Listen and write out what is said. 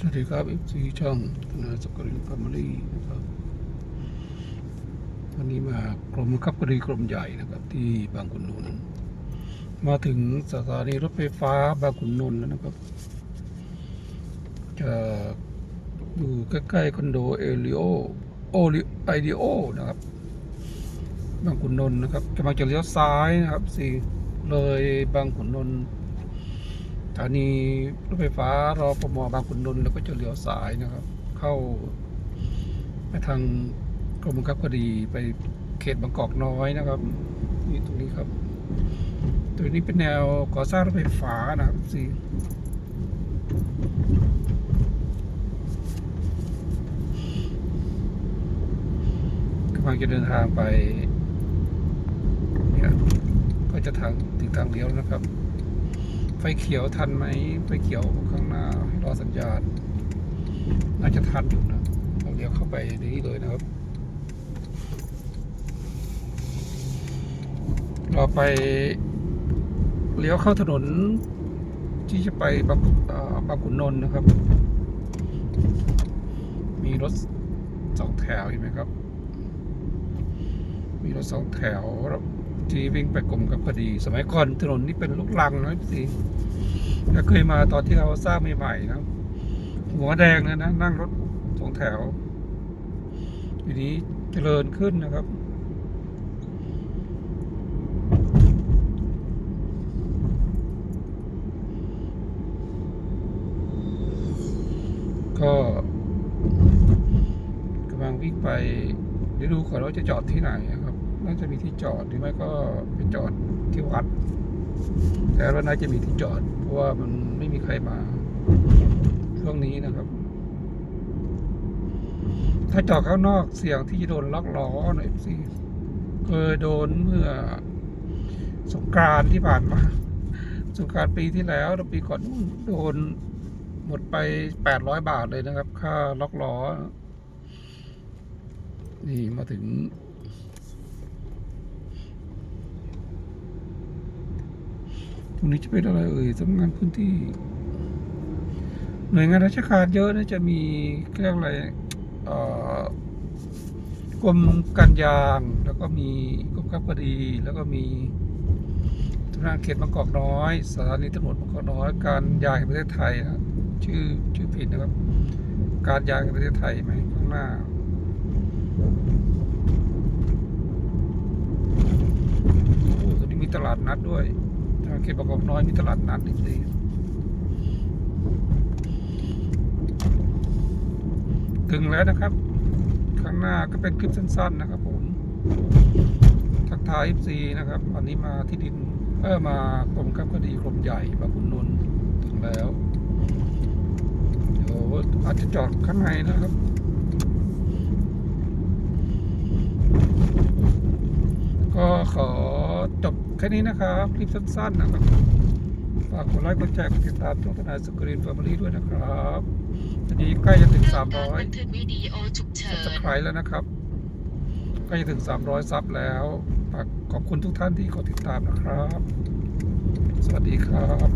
สวัสดีครับเอฟซีช่องธนาสกรินฟามิลี่นะครับวันนี้มากรมบังคับคดีกรมใหญ่นะครับ ที่บางขุนนนท์มาถึงสถานีรถไฟฟ้าบางขุนนนท์แล้วนะครับ จะอยู่ใกล้ๆคอนโดเอลิโอโอลิไอเดโอนะครับ บางขุนนนท์นะครับกำลังจะเลี้ยวซ้ายนะครับสี่เลยบางขุนนนท์ ถานีรถไฟฟ้ารอปมบางขุนนนท์แล้วก็จะเลี้ยวซ้ายนะครับ เข้าไปทางกรมบังคับคดีไปเขตบางกอกน้อยนะครับนี่ตรงนี้ครับตัวนี้เป็นแนวก่อสร้างรถไฟฟ้านะครับสี่กำลังจะเดินทางไปเนี่ยก็จะทางถึงทางเลี้ยวนะครับ ไฟเขียวทันไหมไฟเขียวข้างหน้ารอสัญญาณ น่าจะทันอยู่นะเราเลี้ยวเข้าไปนนี้เลยนะครับเราไปเลี้ยวเข้าถนนที่จะไปบางบางขุนนนท์นะครับ มีรถสองแถวเห็นไหมครับ มีรถสองแถว ที่วิ่งไปกรมกับคดี สมัยก่อนถนนนี้เป็นลูกลังนะพี่ถ้าเคยมาตอนที่เราสร้างใหม่ๆนะหัวแดงเลยนะนั่งรถสองแถวทีนี้เจริญขึ้นนะครับก็กำลังวิ่งไปเดี๋ยวดูก่อนว่าจะจอดที่ไหน น่าจะมีที่จอดหรือไม่ก็ไปจอดที่วัด แต่ว่าน่าจะมีที่จอด เพราะว่ามันไม่มีใครมาช่วงนี้นะครับ ถ้าจอดข้างนอกเสี่ยงที่จะโดนล็อกล้อหน่อยสิเคยโดนเมื่อสงกรานที่ผ่านมาสงกรานปีที่แล้วแล้วปีก่อนนู่นโดนหมดไปแปดร้อยบาทเลยนะครับ ค่าล็อกล้อ นี่มาถึง ตรงนี้จะเป็นอะไรเอ่ยสำนักงานพื้นที่ หน่วยงานราชการเยอะนะจะมีเรียกอะไรกรมการยางแล้วก็มีกรมขับคดี แล้วก็มีสำนักงานเขตบางกอกน้อยสถานีตำรวจบางกอกน้อย การยางแห่งประเทศไทยนะชื่อชื่อผิดนะครับ การยางแห่งประเทศไทยไหมข้างหน้าโอ้ตอนนี้มีตลาดนัดด้วย ทางเขตบางกอกน้อยมีตลาดนัดอีกทีถึงแล้วนะครับ ข้างหน้าก็เป็นคลิปสั้น ๆ นะครับผมทักทาย FC นะครับวันนี้มาที่ดินเออมากรมกับคดีกรมใหญ่บางขุนนนท์ถึงแล้วเดี๋ยวอาจจะจอดข้างในนะครับก็ขอจบ แค่นี้นะครับคลิปสั้นๆนะครับฝากกดไลค์กดแชร์กดติดตามช่องทนายสกรีนแฟมิลี่ด้วยนะครับตอนนี้ใกล้จะถึงเริ่มการบัน300ทึกวิดีโอยสับสไครต์แล้วนะครับใกล้จะถึง 300 ซับแล้วฝากขอบคุณทุกท่านที่กดติดตามนะครับ สวัสดีครับ